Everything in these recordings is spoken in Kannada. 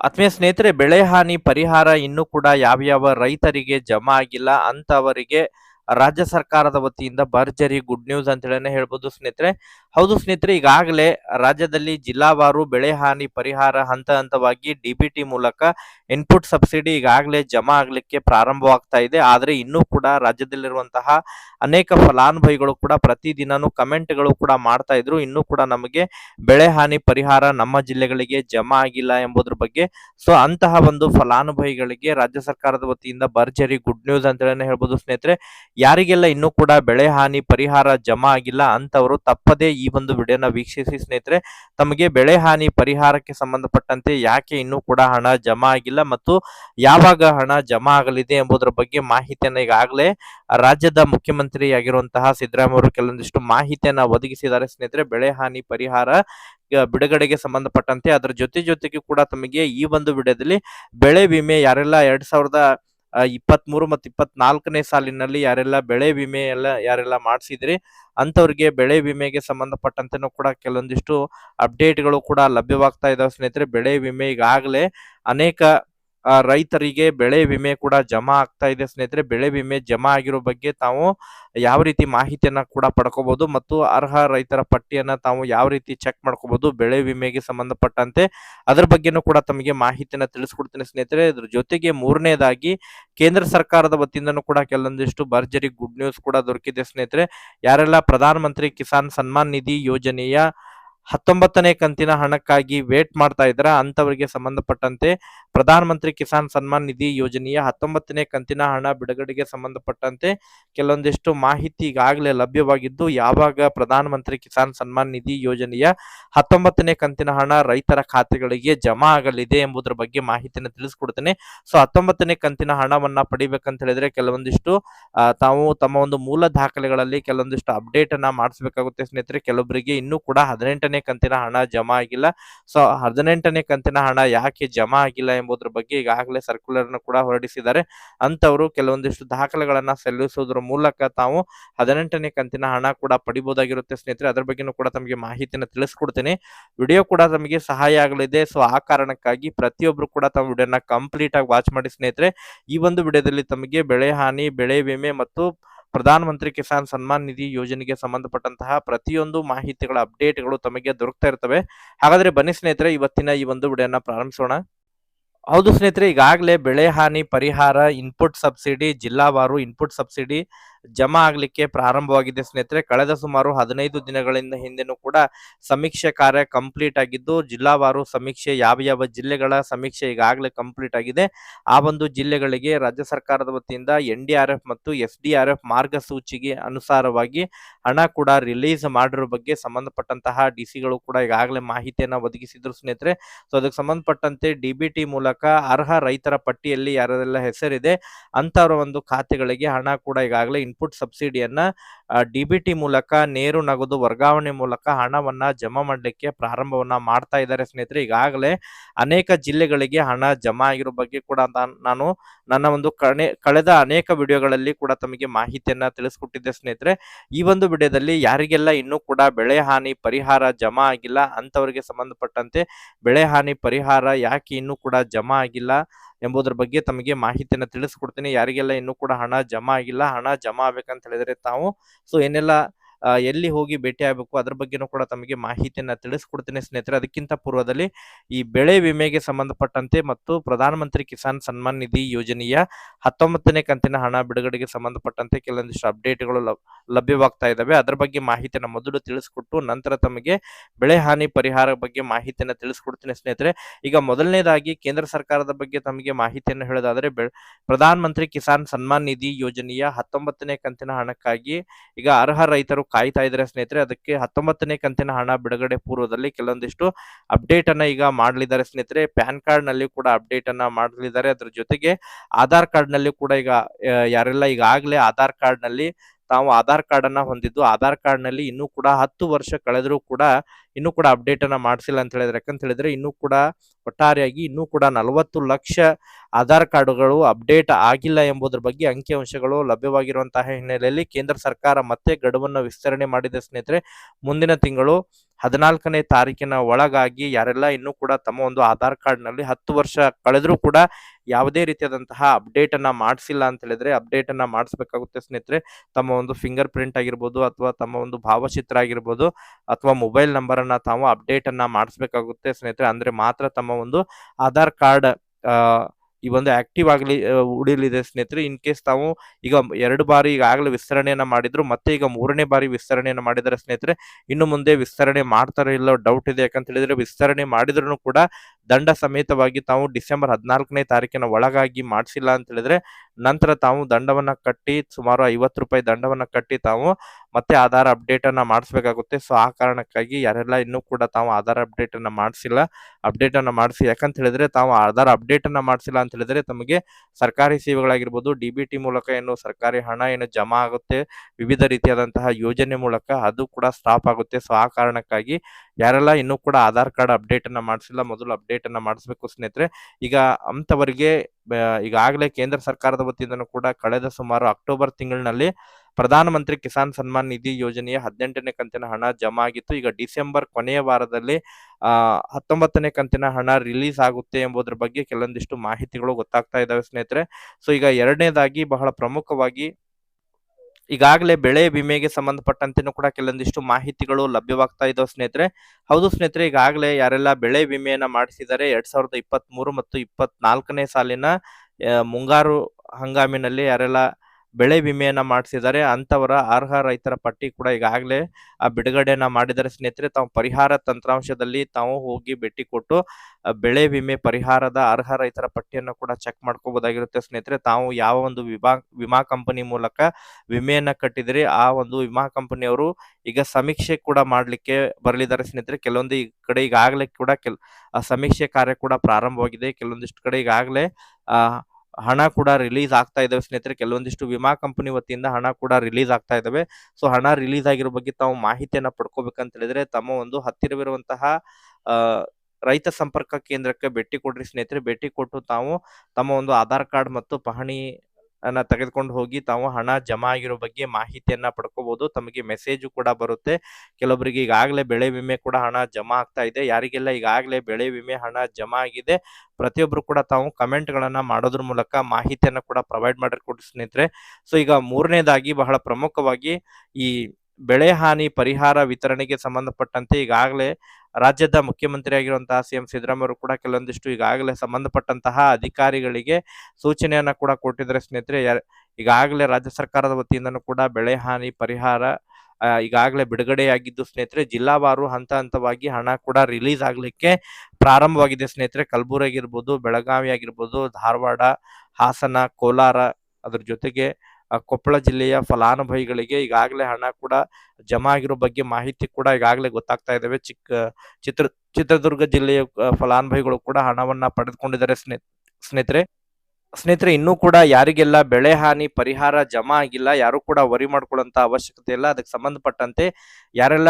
ಆತ್ಮೀಯ ಸ್ನೇಹಿತರೆ, ಬೆಳೆ ಹಾನಿ ಪರಿಹಾರ ಇನ್ನೂ ಕೂಡ ಯಾವ್ಯಾವ ರೈತರಿಗೆ ಜಮಾ ಆಗಿಲ್ಲ ಅಂತವರಿಗೆ ರಾಜ್ಯ ಸರ್ಕಾರದ ವತಿಯಿಂದ ಭರ್ಜರಿ ಗುಡ್ ನ್ಯೂಸ್ ಅಂತ ಹೇಳಿ ಹೇಳ್ಬೋದು ಸ್ನೇಹಿತರೆ. ಹೌದು ಸ್ನೇಹಿತರೆ, ಈಗಾಗಲೇ ರಾಜ್ಯದಲ್ಲಿ ಜಿಲ್ಲಾವಾರು ಬೆಳೆ ಹಾನಿ ಪರಿಹಾರ ಹಂತ ಹಂತವಾಗಿ ಡಿಬಿಟಿ ಮೂಲಕ ಇನ್ಪುಟ್ ಸಬ್ಸಿಡಿ ಈಗಾಗಲೇ ಜಮಾ ಆಗ್ಲಿಕ್ಕೆ ಪ್ರಾರಂಭವಾಗ್ತಾ ಇದೆ. ಆದ್ರೆ ಇನ್ನೂ ಕೂಡ ರಾಜ್ಯದಲ್ಲಿರುವಂತಹ ಅನೇಕ ಫಲಾನುಭವಿಗಳು ಕೂಡ ಪ್ರತಿದಿನನೂ ಕಮೆಂಟ್ಗಳು ಕೂಡ ಮಾಡ್ತಾ ಇದ್ರು. ಇನ್ನೂ ಕೂಡ ನಮಗೆ ಬೆಳೆ ಹಾನಿ ಪರಿಹಾರ ನಮ್ಮ ಜಿಲ್ಲೆಗಳಿಗೆ ಜಮಾ ಆಗಿಲ್ಲ ಎಂಬುದ್ರ ಬಗ್ಗೆ. ಸೊ ಅಂತಹ ಒಂದು ಫಲಾನುಭವಿಗಳಿಗೆ ರಾಜ್ಯ ಸರ್ಕಾರದ ವತಿಯಿಂದ ಭರ್ಜರಿ ಗುಡ್ ನ್ಯೂಸ್ ಅಂತ ಹೇಳಿ ಹೇಳ್ಬೋದು ಸ್ನೇಹಿತರೆ. ಯಾರಿಗೆಲ್ಲ ಇನ್ನೂ ಕೂಡ ಬೆಳೆ ಹಾನಿ ಪರಿಹಾರ ಜಮಾ ಆಗಿಲ್ಲ ಅಂತವರು ತಪ್ಪದೇ ಈ ಒಂದು ವಿಡಿಯೋನ ವೀಕ್ಷಿಸಿ ಸ್ನೇಹಿತರೆ. ತಮಗೆ ಬೆಳೆ ಹಾನಿ ಪರಿಹಾರಕ್ಕೆ ಸಂಬಂಧಪಟ್ಟಂತೆ ಯಾಕೆ ಇನ್ನೂ ಕೂಡ ಹಣ ಜಮಾ ಆಗಿಲ್ಲ ಮತ್ತು ಯಾವಾಗ ಹಣ ಜಮಾ ಆಗಲಿದೆ ಎಂಬುದರ ಬಗ್ಗೆ ಮಾಹಿತಿಯನ್ನು ಈಗಾಗಲೇ ರಾಜ್ಯದ ಮುಖ್ಯಮಂತ್ರಿ ಆಗಿರುವಂತಹ ಸಿದ್ದರಾಮಯ್ಯ ಅವರು ಕೆಲವೊಂದಿಷ್ಟು ಮಾಹಿತಿಯನ್ನ ಒದಗಿಸಿದ್ದಾರೆ. ಸ್ನೇಹಿತರೆ, ಬೆಳೆ ಹಾನಿ ಪರಿಹಾರ ಬಿಡುಗಡೆಗೆ ಸಂಬಂಧಪಟ್ಟಂತೆ ಅದರ ಜೊತೆ ಜೊತೆಗೆ ಕೂಡ ತಮಗೆ ಈ ಒಂದು ವಿಡಿಯೋದಲ್ಲಿ ಬೆಳೆ ವಿಮೆ ಯಾರೆಲ್ಲ ಎರಡ್ ಸಾವಿರದ ಇಪ್ಪತ್ತ್ ಮೂರು ಮತ್ತು ಇಪ್ಪತ್ನಾಲ್ಕನೇ ಸಾಲಿನಲ್ಲಿ ಯಾರೆಲ್ಲ ಬೆಳೆ ವಿಮೆ ಎಲ್ಲ ಯಾರೆಲ್ಲ ಮಾಡಿಸಿದ್ರಿ, ಅಂಥವ್ರಿಗೆ ಬೆಳೆ ವಿಮೆಗೆ ಸಂಬಂಧಪಟ್ಟಂತೆನೂ ಕೂಡ ಕೆಲವೊಂದಿಷ್ಟು ಅಪ್ಡೇಟ್ಗಳು ಕೂಡ ಲಭ್ಯವಾಗ್ತಾ ಇದಾವೆ ಸ್ನೇಹಿತರೆ. ಬೆಳೆ ವಿಮೆ ಈಗಾಗಲೇ ಅನೇಕ ರೈತರಿಗೆ ಬೆಳೆ ವಿಮೆ ಕೂಡ ಜಮಾ ಆಗ್ತಾ ಇದೆ ಸ್ನೇಹಿತರೆ. ಬೆಳೆ ವಿಮೆ ಜಮಾ ಆಗಿರೋ ಬಗ್ಗೆ ತಾವು ಯಾವ ರೀತಿ ಮಾಹಿತಿಯನ್ನ ಕೂಡ ಪಡ್ಕೋಬಹುದು ಮತ್ತು ಅರ್ಹ ರೈತರ ಪಟ್ಟಿಯನ್ನ ತಾವು ಯಾವ ರೀತಿ ಚೆಕ್ ಮಾಡ್ಕೋಬಹುದು, ಬೆಳೆ ವಿಮೆಗೆ ಸಂಬಂಧಪಟ್ಟಂತೆ. ಅದರ ಬಗ್ಗೆನೂ ಕೂಡ ತಮಗೆ ಮಾಹಿತಿಯನ್ನ ತಿಳಿಸ್ಕೊಡ್ತೀನಿ ಸ್ನೇಹಿತರೆ. ಇದ್ರ ಜೊತೆಗೆ ಮೂರನೇದಾಗಿ ಕೇಂದ್ರ ಸರ್ಕಾರದ ವತಿಯಿಂದನೂ ಕೂಡ ಕೆಲವೊಂದಿಷ್ಟು ಭರ್ಜರಿ ಗುಡ್ ನ್ಯೂಸ್ ಕೂಡ ದೊರಕಿದೆ ಸ್ನೇಹಿತರೆ. ಯಾರೆಲ್ಲ ಪ್ರಧಾನ ಮಂತ್ರಿ ಕಿಸಾನ್ ಸನ್ಮಾನ್ ನಿಧಿ ಯೋಜನೆಯ ಹತ್ತೊಂಬತ್ತನೇ ಕಂತಿನ ಹಣಕ್ಕಾಗಿ ವೇಟ್ ಮಾಡ್ತಾ ಇದ್ರ ಅಂತವರಿಗೆ ಸಂಬಂಧಪಟ್ಟಂತೆ ಪ್ರಧಾನ ಮಂತ್ರಿ ಕಿಸಾನ್ ಸನ್ಮಾನ್ ನಿಧಿ ಯೋಜನೆಯ ಹತ್ತೊಂಬತ್ತನೇ ಕಂತಿನ ಹಣ ಬಿಡುಗಡೆಗೆ ಸಂಬಂಧಪಟ್ಟಂತೆ ಕೆಲವೊಂದಿಷ್ಟು ಮಾಹಿತಿ ಈಗಾಗಲೇ ಲಭ್ಯವಾಗಿದ್ದು, ಯಾವಾಗ ಪ್ರಧಾನ ಮಂತ್ರಿ ಕಿಸಾನ್ ಸನ್ಮಾನ್ ನಿಧಿ ಯೋಜನೆಯ ಹತ್ತೊಂಬತ್ತನೇ ಕಂತಿನ ಹಣ ರೈತರ ಖಾತೆಗಳಿಗೆ ಜಮಾ ಆಗಲಿದೆ ಎಂಬುದರ ಬಗ್ಗೆ ಮಾಹಿತಿಯನ್ನು ತಿಳಿಸ್ಕೊಡ್ತೇನೆ. ಸೊ, ಹತ್ತೊಂಬತ್ತನೇ ಕಂತಿನ ಹಣವನ್ನ ಪಡಿಬೇಕಂತ ಹೇಳಿದ್ರೆ ಕೆಲವೊಂದಿಷ್ಟು ತಾವು ತಮ್ಮ ಒಂದು ಮೂಲ ದಾಖಲೆಗಳಲ್ಲಿ ಕೆಲವೊಂದಿಷ್ಟು ಅಪ್ಡೇಟ್ ಅನ್ನ ಮಾಡಿಸಬೇಕಾಗುತ್ತೆ ಸ್ನೇಹಿತರೆ. ಕೆಲವೊಬ್ಬರಿಗೆ ಇನ್ನೂ ಕೂಡ ಹದಿನೆಂಟನೇ ಕಂತಿನ ಹಣ ಜಮಾ ಆಗಿಲ್ಲ. ಸೊ, ಹದಿನೆಂಟನೇ ಕಂತಿನ ಹಣ ಯಾಕೆ ಜಮಾ ಆಗಿಲ್ಲ ಎಂಬುದ್ರ ಬಗ್ಗೆ ಈಗಾಗಲೇ ಸರ್ಕ್ಯುಲರ್ನ ಕೂಡ ಹೊರಡಿಸಿದ್ದಾರೆ. ಅಂತವರು ಕೆಲವೊಂದಿಷ್ಟು ದಾಖಲೆಗಳನ್ನ ಸಲ್ಲಿಸುವುದರ ಮೂಲಕ ತಾವು ಹದಿನೆಂಟನೇ ಕಂತಿನ ಹಣ ಕೂಡ ಪಡಿಬಹುದಾಗಿರುತ್ತೆ ಸ್ನೇಹಿತರೆ. ಅದರ ಬಗ್ಗೆನೂ ಕೂಡ ತಮಗೆ ಮಾಹಿತಿಯನ್ನು ತಿಳಿಸ್ಕೊಡ್ತೇನೆ. ವಿಡಿಯೋ ಕೂಡ ತಮಗೆ ಸಹಾಯ ಆಗಲಿದೆ. ಸೊ, ಆ ಕಾರಣಕ್ಕಾಗಿ ಪ್ರತಿಯೊಬ್ರು ಕೂಡ ತಮ್ಮ ವಿಡಿಯೋನ ಕಂಪ್ಲೀಟ್ ಆಗಿ ವಾಚ್ ಮಾಡಿ ಸ್ನೇಹಿತರೆ. ಈ ಒಂದು ವಿಡಿಯೋದಲ್ಲಿ ತಮಗೆ ಬೆಳೆ ಹಾನಿ, ಬೆಳೆ ವಿಮೆ ಮತ್ತು ಪ್ರಧಾನ ಮಂತ್ರಿ ಕಿಸಾನ್ ಸನ್ಮಾನ್ ನಿಧಿ ಯೋಜನೆಗೆ ಸಂಬಂಧಪಟ್ಟಂತಹ ಪ್ರತಿಯೊಂದು ಮಾಹಿತಿಗಳ ಅಪ್ಡೇಟ್ಗಳು ತಮಗೆ ದೊರಕ್ತಾ ಇರ್ತವೆ. ಹಾಗಾದ್ರೆ ಬನ್ನಿ ಸ್ನೇಹಿತರೆ, ಇವತ್ತಿನ ಈ ಒಂದು ವಿಡಿಯೋನ ಪ್ರಾರಂಭಿಸೋಣ. ಹೌದು ಸ್ನೇಹಿತರೆ ಈಗಾಗಲೇ ಬೆಳೆ ಹಾನಿ ಪರಿಹಾರ ಇನ್ಪುಟ್ ಸಬ್ಸಿಡಿ ಜಿಲ್ಲಾವಾರು ಇನ್ಪುಟ್ ಸಬ್ಸಿಡಿ ಜಮಾ ಆಗ್ಲಿಕ್ಕೆ ಪ್ರಾರಂಭವಾಗಿದೆ ಸ್ನೇಹಿತರೆ. ಕಳೆದ ಸುಮಾರು ಹದಿನೈದು ದಿನಗಳಿಂದ ಹಿಂದೆನೂ ಕೂಡ ಸಮೀಕ್ಷೆ ಕಾರ್ಯ ಕಂಪ್ಲೀಟ್ ಆಗಿದ್ದು, ಜಿಲ್ಲಾವಾರು ಸಮೀಕ್ಷೆ, ಯಾವ ಯಾವ ಜಿಲ್ಲೆಗಳ ಸಮೀಕ್ಷೆ ಈಗಾಗಲೇ ಕಂಪ್ಲೀಟ್ ಆಗಿದೆ. ಆ ಒಂದು ಜಿಲ್ಲೆಗಳಿಗೆ ರಾಜ್ಯ ಸರ್ಕಾರದ ವತಿಯಿಂದ ಎನ್ ಮತ್ತು ಎಸ್ ಡಿ ಎಫ್ ಮಾರ್ಗಸೂಚಿಗೆ ಅನುಸಾರವಾಗಿ ಹಣ ಕೂಡ ರಿಲೀಸ್ ಮಾಡಿರೋ ಬಗ್ಗೆ ಸಂಬಂಧಪಟ್ಟಂತಹ ಡಿ ಸಿಗಳು ಕೂಡ ಈಗಾಗಲೇ ಮಾಹಿತಿಯನ್ನು ಒದಗಿಸಿದ್ರು ಸ್ನೇಹಿತರೆ. ಸೊ, ಅದಕ್ಕೆ ಸಂಬಂಧಪಟ್ಟಂತೆ ಡಿ ಬಿ ಟಿ ಮೂಲಕ ಅರ್ಹ ರೈತರ ಪಟ್ಟಿಯಲ್ಲಿ ಯಾರೆಲ್ಲ ಹೆಸರಿದೆ ಅಂತವರ ಒಂದು ಖಾತೆಗಳಿಗೆ ಹಣ ಕೂಡ ಈಗಾಗಲೇ ಇನ್ಪುಟ್ ಸಬ್ಸಿಡಿಯನ್ನ ಡಿ ಬಿ ಟಿ ಮೂಲಕ ನೇರು ನಗದು ವರ್ಗಾವಣೆ ಮೂಲಕ ಹಣವನ್ನ ಜಮಾ ಮಾಡಲಿಕ್ಕೆ ಪ್ರಾರಂಭವನ್ನ ಮಾಡ್ತಾ ಇದ್ದಾರೆ ಸ್ನೇಹಿತರೆ. ಈಗಾಗಲೇ ಅನೇಕ ಜಿಲ್ಲೆಗಳಿಗೆ ಹಣ ಜಮಾ ಆಗಿರೋ ಬಗ್ಗೆ ಕೂಡ ನಾನ್- ನಾನು ನನ್ನ ಒಂದು ಕಳೆದ ಅನೇಕ ವಿಡಿಯೋಗಳಲ್ಲಿ ಕೂಡ ತಮಗೆ ಮಾಹಿತಿಯನ್ನ ತಿಳಿಸ್ಕೊಟ್ಟಿದ್ದೆ ಸ್ನೇಹಿತರೆ. ಈ ಒಂದು ವಿಡಿಯೋದಲ್ಲಿ ಯಾರಿಗೆಲ್ಲ ಇನ್ನೂ ಕೂಡ ಬೆಳೆ ಹಾನಿ ಪರಿಹಾರ ಜಮಾ ಆಗಿಲ್ಲ ಅಂತವರಿಗೆ ಸಂಬಂಧಪಟ್ಟಂತೆ ಬೆಳೆ ಹಾನಿ ಪರಿಹಾರ ಯಾಕೆ ಇನ್ನೂ ಕೂಡ ಜಮಾ ಆಗಿಲ್ಲ ಎಂಬುದರ ಬಗ್ಗೆ ತಮಗೆ ಮಾಹಿತಿಯನ್ನು ತಿಳಿಸ್ಕೊಡ್ತೀನಿ. ಯಾರಿಗೆಲ್ಲ ಇನ್ನೂ ಕೂಡ ಹಣ ಜಮಾ ಆಗಿಲ್ಲ, ಹಣ ಜಮಾ ಆಗ್ಬೇಕಂತ ಹೇಳಿದ್ರೆ ತಾವು ಸೊ ಏನೆಲ್ಲ ಆ, ಎಲ್ಲಿ ಹೋಗಿ ಭೇಟಿ ಆಗಬೇಕು, ಅದ್ರ ಬಗ್ಗೆನೂ ಕೂಡ ತಮಗೆ ಮಾಹಿತಿಯನ್ನ ತಿಳಿಸ್ಕೊಡ್ತೀನಿ ಸ್ನೇಹಿತರೆ. ಅದಕ್ಕಿಂತ ಪೂರ್ವದಲ್ಲಿ ಈ ಬೆಳೆ ವಿಮೆಗೆ ಸಂಬಂಧಪಟ್ಟಂತೆ ಮತ್ತು ಪ್ರಧಾನಮಂತ್ರಿ ಕಿಸಾನ್ ಸನ್ಮಾನ್ ನಿಧಿ ಯೋಜನೆಯ ಹತ್ತೊಂಬತ್ತನೇ ಕಂತಿನ ಹಣ ಬಿಡುಗಡೆಗೆ ಸಂಬಂಧಪಟ್ಟಂತೆ ಕೆಲವೊಂದಿಷ್ಟು ಅಪ್ಡೇಟ್ಗಳು ಲಭ್ಯವಾಗ್ತಾ ಇದ್ದಾವೆ. ಅದರ ಬಗ್ಗೆ ಮಾಹಿತಿಯನ್ನು ಮೊದಲು ತಿಳಿಸ್ಕೊಟ್ಟು ನಂತರ ತಮಗೆ ಬೆಳೆ ಹಾನಿ ಪರಿಹಾರ ಬಗ್ಗೆ ಮಾಹಿತಿಯನ್ನು ತಿಳಿಸ್ಕೊಡ್ತೀನಿ ಸ್ನೇಹಿತರೆ. ಈಗ ಮೊದಲನೇದಾಗಿ ಕೇಂದ್ರ ಸರ್ಕಾರದ ಬಗ್ಗೆ ತಮಗೆ ಮಾಹಿತಿಯನ್ನು ಹೇಳೋದಾದ್ರೆ ಬೆ ಪ್ರಧಾನ ಮಂತ್ರಿ ಕಿಸಾನ್ ಸನ್ಮಾನ್ ನಿಧಿ ಯೋಜನೆಯ ಹತ್ತೊಂಬತ್ತನೇ ಕಂತಿನ ಹಣಕ್ಕಾಗಿ ಈಗ ಅರ್ಹ ರೈತರು ಕಾಯ್ತಾ ಇದ್ದಾರೆ ಸ್ನೇಹಿತರೆ, ಅದಕ್ಕೆ ಹತ್ತೊಂಬತ್ತನೇ ಕಂತಿನ ಹಣ ಬಿಡುಗಡೆ ಪೂರ್ವದಲ್ಲಿ ಕೆಲವೊಂದಿಷ್ಟು ಅಪ್ಡೇಟ್ ಅನ್ನ ಈಗ ಮಾಡಲಿದ್ದಾರೆ ಸ್ನೇಹಿತರೆ. ಪ್ಯಾನ್ ಕಾರ್ಡ್ನಲ್ಲಿ ಕೂಡ ಅಪ್ಡೇಟ್ ಅನ್ನ ಮಾಡಲಿದ್ದಾರೆ. ಅದ್ರ ಜೊತೆಗೆ ಆಧಾರ್ ಕಾರ್ಡ್ನಲ್ಲಿ ಕೂಡ ಈಗ ಯಾರೆಲ್ಲ ಈಗಾಗಲೇ ಆಧಾರ್ ಕಾರ್ಡ್ನಲ್ಲಿ ತಾವು ಆಧಾರ್ ಕಾರ್ಡ್ ಅನ್ನ ಹೊಂದಿದ್ದು, ಆಧಾರ್ ಕಾರ್ಡ್ನಲ್ಲಿ ಇನ್ನೂ ಕೂಡ ಹತ್ತು ವರ್ಷ ಕಳೆದರೂ ಕೂಡ ಇನ್ನೂ ಕೂಡ ಅಪ್ಡೇಟ್ ಅನ್ನ ಮಾಡಿಸಿಲ್ಲ ಅಂತ ಹೇಳಿದ್ರೆ, ಯಾಕಂತ ಹೇಳಿದ್ರೆ ಇನ್ನೂ ಕೂಡ ಒಟ್ಟಾರೆಯಾಗಿ ಇನ್ನೂ ಕೂಡ ನಲವತ್ತು ಲಕ್ಷ ಆಧಾರ್ ಕಾರ್ಡ್ಗಳು ಅಪ್ಡೇಟ್ ಆಗಿಲ್ಲ ಎಂಬುದರ ಬಗ್ಗೆ ಅಂಕಿಅಂಶಗಳು ಲಭ್ಯವಾಗಿರುವಂತಹ ಹಿನ್ನೆಲೆಯಲ್ಲಿ ಕೇಂದ್ರ ಸರ್ಕಾರ ಮತ್ತೆ ಗಡುವನ್ನು ವಿಸ್ತರಣೆ ಮಾಡಿದೆ ಸ್ನೇಹಿತರೆ. ಮುಂದಿನ ತಿಂಗಳು ಹದಿನಾಲ್ಕನೇ ತಾರೀಕಿನ ಒಳಗಾಗಿ ಯಾರೆಲ್ಲ ಇನ್ನೂ ಕೂಡ ತಮ್ಮ ಒಂದು ಆಧಾರ್ ಕಾರ್ಡ್‌ನಲ್ಲಿ 10 ವರ್ಷ ಕಳೆದರೂ ಕೂಡ ಯಾವುದೇ ರೀತಿಯಾದಂತಹ ಅಪ್ಡೇಟ್ ಅನ್ನ ಮಾಡಿಸಿಲ್ಲ ಅಂತ ಹೇಳಿದ್ರೆ ಅಪ್ಡೇಟ್ ಮಾಡಿಸಬೇಕಾಗುತ್ತೆ ಸ್ನೇಹಿತರೆ. ತಮ್ಮ ಒಂದು ಫಿಂಗರ್ ಪ್ರಿಂಟ್ ಆಗಿರ್ಬೋದು ಅಥವಾ ತಮ್ಮ ಒಂದು ಭಾವಚಿತ್ರ ಆಗಿರ್ಬೋದು ಅಥವಾ ಮೊಬೈಲ್ ನಂಬರ್ ಅನ್ನ ತಾವು ಅಪ್ಡೇಟ್ ಅನ್ನ ಮಾಡಿಸಬೇಕಾಗುತ್ತೆ ಸ್ನೇಹಿತರೆ. ಅಂದ್ರೆ ಮಾತ್ರ ತಮ್ಮ ಒಂದು ಆಧಾರ್ ಕಾರ್ಡ್ ಈ ಒಂದು ಆಕ್ಟಿವ್ ಆಗಲಿ ಉಳಿಯಲಿದೆ ಸ್ನೇಹಿತರೆ. ಇನ್ ಕೇಸ್ ತಾವು ಈಗ ಎರಡು ಬಾರಿ ಈಗಾಗಲೇ ವಿಸ್ತರಣೆಯನ್ನು ಮಾಡಿದ್ರು, ಮತ್ತೆ ಈಗ ಮೂರನೇ ಬಾರಿ ವಿಸ್ತರಣೆಯನ್ನು ಮಾಡಿದರೆ ಸ್ನೇಹಿತರೆ. ಇನ್ನು ಮುಂದೆ ವಿಸ್ತರಣೆ ಮಾಡ್ತಾರೋ ಇಲ್ಲೋ ಡೌಟ್ ಇದೆ. ಯಾಕಂತ ಹೇಳಿದ್ರೆ ವಿಸ್ತರಣೆ ಮಾಡಿದ್ರು ಕೂಡ ದಂಡ ಸಮೇತವಾಗಿ ತಾವು ಡಿಸೆಂಬರ್ 14ನೇ ತಾರೀಕಿನ ಒಳಗಾಗಿ ಮಾಡಿಸಿಲ್ಲ ಅಂತ ಹೇಳಿದ್ರೆ, ನಂತರ ತಾವು ದಂಡವನ್ನ ಕಟ್ಟಿ ಸುಮಾರು ಐವತ್ತು ರೂಪಾಯಿ ದಂಡವನ್ನ ಕಟ್ಟಿ ತಾವು ಮತ್ತೆ ಆಧಾರ್ ಅಪ್ಡೇಟ್ ಅನ್ನ ಮಾಡಿಸಬೇಕಾಗುತ್ತೆ. ಸೊ ಆ ಕಾರಣಕ್ಕಾಗಿ ಯಾರೆಲ್ಲ ಇನ್ನೂ ಕೂಡ ತಾವು ಆಧಾರ್ ಅಪ್ಡೇಟ್ ಅನ್ನ ಮಾಡಿಸಿಲ್ಲ ಅಪ್ಡೇಟ್ ಅನ್ನ ಮಾಡಿಸಿ. ಯಾಕಂತ ಹೇಳಿದ್ರೆ ತಾವು ಆಧಾರ್ ಅಪ್ಡೇಟ್ ಅನ್ನ ಮಾಡಿಸಿಲ್ಲ ಅಂತ ಹೇಳಿದ್ರೆ ತಮಗೆ ಸರ್ಕಾರಿ ಸೇವೆಗಳಾಗಿರ್ಬೋದು ಡಿ ಬಿ ಟಿ ಮೂಲಕ ಏನು ಸರ್ಕಾರಿ ಹಣ ಏನು ಜಮಾ ಆಗುತ್ತೆ, ವಿವಿಧ ರೀತಿಯಾದಂತಹ ಯೋಜನೆ ಮೂಲಕ ಅದು ಕೂಡ ಸ್ಟಾಪ್ ಆಗುತ್ತೆ. ಸೊ ಆ ಕಾರಣಕ್ಕಾಗಿ ಯಾರೆಲ್ಲ ಇನ್ನೂ ಕೂಡ ಆಧಾರ್ ಕಾರ್ಡ್ ಅಪ್ಡೇಟ್ ಅನ್ನ ಮಾಡಿಸಿಲ್ಲ, ಮೊದಲು ಅಪ್ಡೇಟ್ ಅನ್ನ ಮಾಡಿಸ್ಬೇಕು ಸ್ನೇಹಿತರೆ. ಈಗ ಅಂಥವರಿಗೆ, ಬ ಈಗಾಗಲೇ ಕೇಂದ್ರ ಸರ್ಕಾರದ ವತಿಯಿಂದನೂ ಕೂಡ ಕಳೆದ ಸುಮಾರು ಅಕ್ಟೋಬರ್ ತಿಂಗಳಿನಲ್ಲಿ ಪ್ರಧಾನಮಂತ್ರಿ ಕಿಸಾನ್ ಸನ್ಮಾನ್ ನಿಧಿ ಯೋಜನೆಯ 18ನೇ ಕಂತಿನ ಹಣ ಜಮಾ ಆಗಿತ್ತು. ಈಗ ಡಿಸೆಂಬರ್ ಕೊನೆಯ ವಾರದಲ್ಲಿ 19ನೇ ಕಂತಿನ ಹಣ ರಿಲೀಸ್ ಆಗುತ್ತೆ ಎಂಬುದರ ಬಗ್ಗೆ ಕೆಲವೊಂದಿಷ್ಟು ಮಾಹಿತಿಗಳು ಗೊತ್ತಾಗ್ತಾ ಇದ್ದಾವೆ ಸ್ನೇಹಿತರೆ. ಸೊ, ಈಗ ಎರಡನೇದಾಗಿ ಬಹಳ ಪ್ರಮುಖವಾಗಿ ಈಗಾಗಲೇ ಬೆಳೆ ವಿಮೆಗೆ ಸಂಬಂಧಪಟ್ಟಂತೆನೂ ಕೂಡ ಕೆಲವೊಂದಿಷ್ಟು ಮಾಹಿತಿಗಳು ಲಭ್ಯವಾಗ್ತಾ ಇದಾವೆ ಸ್ನೇಹಿತರೆ. ಹೌದು ಸ್ನೇಹಿತರೆ, ಈಗಾಗಲೇ ಯಾರೆಲ್ಲ ಬೆಳೆ ವಿಮೆಯನ್ನ ಮಾಡಿಸಿದ್ದಾರೆ 2023 ಮತ್ತು 24ನೇ ಸಾಲಿನ ಮುಂಗಾರು ಹಂಗಾಮಿನಲ್ಲಿ ಯಾರೆಲ್ಲ ಬೆಳೆ ವಿಮೆಯನ್ನ ಮಾಡಿಸಿದ್ದಾರೆ ಅಂತವರ ಅರ್ಹ ರೈತರ ಪಟ್ಟಿ ಕೂಡ ಈಗಾಗಲೇ ಆ ಬಿಡುಗಡೆಯನ್ನ ಮಾಡಿದರೆ ಸ್ನೇಹಿತರೆ. ತಾವು ಪರಿಹಾರ ತಂತ್ರಾಂಶದಲ್ಲಿ ತಾವು ಹೋಗಿ ಭೇಟಿ ಕೊಟ್ಟು ಬೆಳೆ ವಿಮೆ ಪರಿಹಾರದ ಅರ್ಹ ರೈತರ ಪಟ್ಟಿಯನ್ನು ಕೂಡ ಚೆಕ್ ಮಾಡ್ಕೋಬಹುದಾಗಿರುತ್ತೆ ಸ್ನೇಹಿತರೆ. ತಾವು ಯಾವ ಒಂದು ವಿಮಾ ವಿಮಾ ಕಂಪನಿ ಮೂಲಕ ವಿಮೆಯನ್ನ ಕಟ್ಟಿದಿರಿ ಆ ಒಂದು ವಿಮಾ ಕಂಪನಿಯವರು ಈಗ ಸಮೀಕ್ಷೆ ಕೂಡ ಮಾಡಲಿಕ್ಕೆ ಬರಲಿದ್ದಾರೆ ಸ್ನೇಹಿತರೆ. ಕೆಲವೊಂದು ಕಡೆ ಈಗಾಗಲೇ ಕೂಡ ಕೆಲ ಸಮೀಕ್ಷೆ ಕಾರ್ಯ ಕೂಡ ಪ್ರಾರಂಭವಾಗಿದೆ. ಕೆಲವೊಂದಿಷ್ಟು ಕಡೆ ಈಗಾಗಲೇ, ಆ ಹಣ ಕೂಡ ರಿಲೀಸ್ ಆಗ್ತಾ ಇದಾವೆ ಸ್ನೇಹಿತರೆ. ಕೆಲವೊಂದಿಷ್ಟು ವಿಮಾ ಕಂಪನಿ ವತಿಯಿಂದ ಹಣ ಕೂಡ ರಿಲೀಸ್ ಆಗ್ತಾ ಇದಾವೆ. ಸೊ ಹಣ ರಿಲೀಸ್ ಆಗಿರೋ ಬಗ್ಗೆ ತಾವು ಮಾಹಿತಿಯನ್ನ ಪಡ್ಕೋಬೇಕಂತ ಹೇಳಿದ್ರೆ, ತಮ್ಮ ಒಂದು ಹತ್ತಿರವಿರುವಂತಹ ರೈತ ಸಂಪರ್ಕ ಕೇಂದ್ರಕ್ಕೆ ಭೇಟಿ ಕೊಡ್ರಿ ಸ್ನೇಹಿತರೆ. ಭೇಟಿ ಕೊಟ್ಟು ತಾವು ತಮ್ಮ ಒಂದು ಆಧಾರ್ ಕಾರ್ಡ್ ಮತ್ತು ಪಹಣಿ ಅನ್ನ ತೆಗೆದುಕೊಂಡು ಹೋಗಿ ತಾವು ಹಣ ಜಮಾ ಆಗಿರೋ ಬಗ್ಗೆ ಮಾಹಿತಿಯನ್ನ ಪಡ್ಕೋಬಹುದು. ತಮಗೆ ಮೆಸೇಜು ಕೂಡ ಬರುತ್ತೆ. ಕೆಲವೊಬ್ಬರಿಗೆ ಈಗಾಗಲೇ ಬೆಳೆ ವಿಮೆ ಕೂಡ ಹಣ ಜಮಾ ಆಗ್ತಾ ಇದೆ. ಯಾರಿಗೆಲ್ಲ ಈಗಾಗಲೇ ಬೆಳೆ ವಿಮೆ ಹಣ ಜಮಾ ಆಗಿದೆ ಪ್ರತಿಯೊಬ್ಬರು ಕೂಡ ತಾವು ಕಮೆಂಟ್‌ಗಳನ್ನ ಮಾಡೋದ್ರ ಮೂಲಕ ಮಾಹಿತಿಯನ್ನ ಕೂಡ ಪ್ರೊವೈಡ್ ಮಾಡಿಕೊಡಿ ಸ್ನೇಹಿತರೆ. ಸೊ, ಈಗ ಮೂರನೇದಾಗಿ ಬಹಳ ಪ್ರಮುಖವಾಗಿ ಈ ಬೆಳೆ ಹಾನಿ ಪರಿಹಾರ ವಿತರಣೆಗೆ ಸಂಬಂಧಪಟ್ಟಂತೆ ಈಗಾಗಲೇ ರಾಜ್ಯದ ಮುಖ್ಯಮಂತ್ರಿಯಾಗಿರುವಂತಹ ಸಿ.ಎಂ. ಸಿದ್ದರಾಮಯ್ಯ ಅವರು ಕೂಡ ಕೆಲವೊಂದಿಷ್ಟು ಈಗಾಗಲೇ ಸಂಬಂಧಪಟ್ಟಂತಹ ಅಧಿಕಾರಿಗಳಿಗೆ ಸೂಚನೆಯನ್ನ ಕೂಡ ಕೊಟ್ಟಿದ್ದಾರೆ ಸ್ನೇಹಿತರೆ. ಈಗಾಗಲೇ ರಾಜ್ಯ ಸರ್ಕಾರದ ವತಿಯಿಂದನೂ ಕೂಡ ಬೆಳೆ ಹಾನಿ ಪರಿಹಾರ ಈಗಾಗಲೇ ಬಿಡುಗಡೆಯಾಗಿದ್ದು ಸ್ನೇಹಿತರೆ. ಜಿಲ್ಲಾವಾರು ಹಂತ ಹಂತವಾಗಿ ಹಣ ಕೂಡ ರಿಲೀಸ್ ಆಗಲಿಕ್ಕೆ ಪ್ರಾರಂಭವಾಗಿದೆ ಸ್ನೇಹಿತರೆ. ಕಲಬುರಗಿ ಇರ್ಬೋದು, ಬೆಳಗಾವಿ ಆಗಿರ್ಬೋದು, ಧಾರವಾಡ, ಹಾಸನ, ಕೋಲಾರ ಅದ್ರ ಜೊತೆಗೆ ಕೊಪ್ಪಳ ಜಿಲ್ಲೆಯ ಫಲಾನುಭವಿಗಳಿಗೆ ಈಗಾಗಲೇ ಹಣ ಕೂಡ ಜಮಾ ಆಗಿರೋ ಬಗ್ಗೆ ಮಾಹಿತಿ ಕೂಡ ಈಗಾಗಲೇ ಗೊತ್ತಾಗ್ತಾ ಇದ್ದಾವೆ ಚಿಕ್ಕ, ಚಿತ್ರ, ಚಿತ್ರದುರ್ಗ ಜಿಲ್ಲೆಯ ಫಲಾನುಭವಿಗಳು ಕೂಡ ಹಣವನ್ನ ಪಡೆದುಕೊಂಡಿದ್ದಾರೆ ಸ್ನೇಹ, ಸ್ನೇಹಿತರೆ. ಸ್ನೇಹಿತರೆ, ಇನ್ನೂ ಕೂಡ ಯಾರಿಗೆಲ್ಲ ಬೆಳೆ ಹಾನಿ, ಪರಿಹಾರ ಜಮಾ ಆಗಿಲ್ಲ, ಯಾರು ಕೂಡ ವರಿ ಮಾಡ್ಕೊಳ್ಳುವಂತ ಅವಶ್ಯಕತೆ ಇಲ್ಲ. ಅದಕ್ಕೆ ಸಂಬಂಧಪಟ್ಟಂತೆ ಯಾರೆಲ್ಲ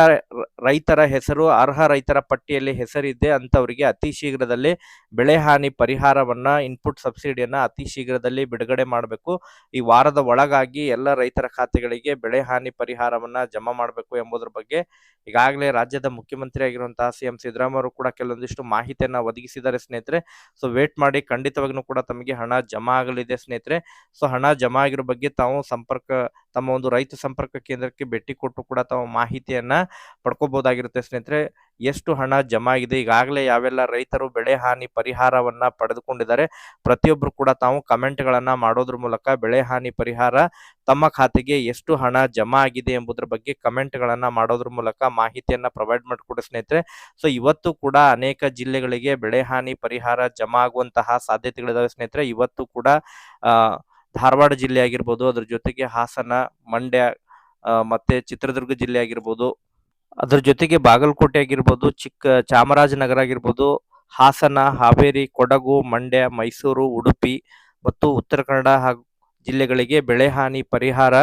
ರೈತರ ಹೆಸರು, ಅರ್ಹ ರೈತರ ಪಟ್ಟಿಯಲ್ಲಿ ಹೆಸರಿದೆ ಅಂತವರಿಗೆ ಅತಿ ಶೀಘ್ರದಲ್ಲಿ ಬೆಳೆ ಹಾನಿ ಪರಿಹಾರವನ್ನ ಇನ್‌ಪುಟ್ ಸಬ್ಸಿಡಿಯನ್ನ ಅತಿ ಶೀಘ್ರದಲ್ಲಿ ಬಿಡುಗಡೆ ಮಾಡಬೇಕು. ಈ ವಾರದ ಒಳಗಾಗಿ ಎಲ್ಲ ರೈತರ ಖಾತೆಗಳಿಗೆ ಬೆಳೆ ಹಾನಿ ಪರಿಹಾರವನ್ನ ಜಮಾ ಮಾಡಬೇಕು ಎಂಬುದರ ಬಗ್ಗೆ ಈಗಾಗಲೇ ರಾಜ್ಯದ ಮುಖ್ಯಮಂತ್ರಿಯಾಗಿರುವಂತಹ ಸಿ.ಎಂ. ಸಿದ್ದರಾಮಯ್ಯ ಕೂಡ ಕೆಲವೊಂದಿಷ್ಟು ಮಾಹಿತಿಯನ್ನ ಒದಗಿಸಿದ್ದಾರೆ ಸ್ನೇಹಿತರೆ. ಸೊ ವೇಟ್ ಮಾಡಿ ಖಂಡಿತವಾಗ್ಲೂ ಕೂಡ ತಮಗೆ ಹಣ ಜಮಾ ಆಗಲಿದೆ ಸ್ನೇಹಿತರೆ. ಸೊ ಹಣ ಜಮಾ ಆಗಿರೋ ಬಗ್ಗೆ ತಾವು ಸಂಪರ್ಕ ತಮ್ಮ ಒಂದು ರೈತ ಸಂಪರ್ಕ ಕೇಂದ್ರಕ್ಕೆ ಭೇಟಿ ಕೊಟ್ಟು ಕೂಡ ತಮ್ಮ ಮಾಹಿತಿಯನ್ನ ಪಡ್ಕೋಬಹುದಾಗಿರುತ್ತೆ ಸ್ನೇಹಿತರೆ. ಎಷ್ಟು ಹಣ ಜಮಾ ಆಗಿದೆ ಈಗಾಗಲೇ ಯಾವೆಲ್ಲ ರೈತರು ಬೆಳೆ ಹಾನಿ ಪರಿಹಾರವನ್ನ ಪಡೆದುಕೊಂಡಿದ್ದಾರೆ ಪ್ರತಿಯೊಬ್ಬರು ಕೂಡ ತಾವು ಕಮೆಂಟ್‌ಗಳನ್ನ ಮಾಡೋದ್ರ ಮೂಲಕ ಬೆಳೆ ಹಾನಿ ಪರಿಹಾರ ತಮ್ಮ ಖಾತೆಗೆ ಎಷ್ಟು ಹಣ ಜಮಾ ಆಗಿದೆ ಎಂಬುದರ ಬಗ್ಗೆ ಕಮೆಂಟ್‌ಗಳನ್ನ ಮಾಡೋದ್ರ ಮೂಲಕ ಮಾಹಿತಿಯನ್ನ ಪ್ರೊವೈಡ್ ಮಾಡಿಕೊಡಿ ಸ್ನೇಹಿತರೆ. ಸೊ, ಇವತ್ತು ಕೂಡ ಅನೇಕ ಜಿಲ್ಲೆಗಳಿಗೆ ಬೆಳೆ ಹಾನಿ ಪರಿಹಾರ ಜಮಾ ಆಗುವಂತಹ ಸಾಧ್ಯತೆಗಳಿದಾವೆ ಸ್ನೇಹಿತರೆ. ಇವತ್ತು ಕೂಡ ಧಾರವಾಡ ಜಿಲ್ಲೆ ಆಗಿರ್ಬೋದು, ಅದ್ರ ಜೊತೆಗೆ ಹಾಸನ, ಮಂಡ್ಯ ಮತ್ತೆ ಚಿತ್ರದುರ್ಗ ಜಿಲ್ಲೆ ಆಗಿರ್ಬೋದು, ಅದ್ರ ಜೊತೆಗೆ ಬಾಗಲಕೋಟೆ ಆಗಿರ್ಬೋದು, ಚಿಕ್ಕ ಚಾಮರಾಜನಗರ ಆಗಿರ್ಬೋದು, ಹಾಸನ, ಹಾವೇರಿ, ಕೊಡಗು, ಮಂಡ್ಯ, ಮೈಸೂರು, ಉಡುಪಿ ಮತ್ತು ಉತ್ತರ ಕನ್ನಡ ಹಾಗೂ ಜಿಲ್ಲೆಗಳಿಗೆ ಬೆಳೆ ಹಾನಿ ಪರಿಹಾರ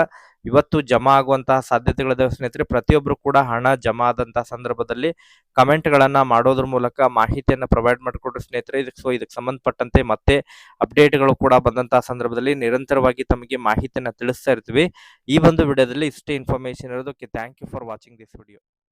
ಇವತ್ತು ಜಮಾ ಆಗುವಂತಹ ಸಾಧ್ಯತೆಗಳಿದೆ ಸ್ನೇಹಿತರೆ. ಪ್ರತಿಯೊಬ್ಬರು ಕೂಡ ಹಣ ಜಮಾ ಆದಂತಹ ಸಂದರ್ಭದಲ್ಲಿ ಕಮೆಂಟ್‌ಗಳನ್ನ ಮಾಡೋದ್ರ ಮೂಲಕ ಮಾಹಿತಿಯನ್ನು ಪ್ರೊವೈಡ್ ಮಾಡಿಕೊಡ್ರಿ ಸ್ನೇಹಿತರೆ. ಇದಕ್ಕೆ ಸೊ ಇದಕ್ಕೆ ಸಂಬಂಧಪಟ್ಟಂತೆ ಮತ್ತೆ ಅಪ್ಡೇಟ್‌ಗಳು ಕೂಡ ಬಂದಂತಹ ಸಂದರ್ಭದಲ್ಲಿ ನಿರಂತರವಾಗಿ ತಮಗೆ ಮಾಹಿತಿಯನ್ನು ತಿಳಿಸ್ತಾ ಇರ್ತೀವಿ. ಈ ಒಂದು ವಿಡಿಯೋದಲ್ಲಿ ಇಷ್ಟೇ ಇನ್ಫಾರ್ಮೇಶನ್ ಇರೋದಕ್ಕೆ thank you for watching this video.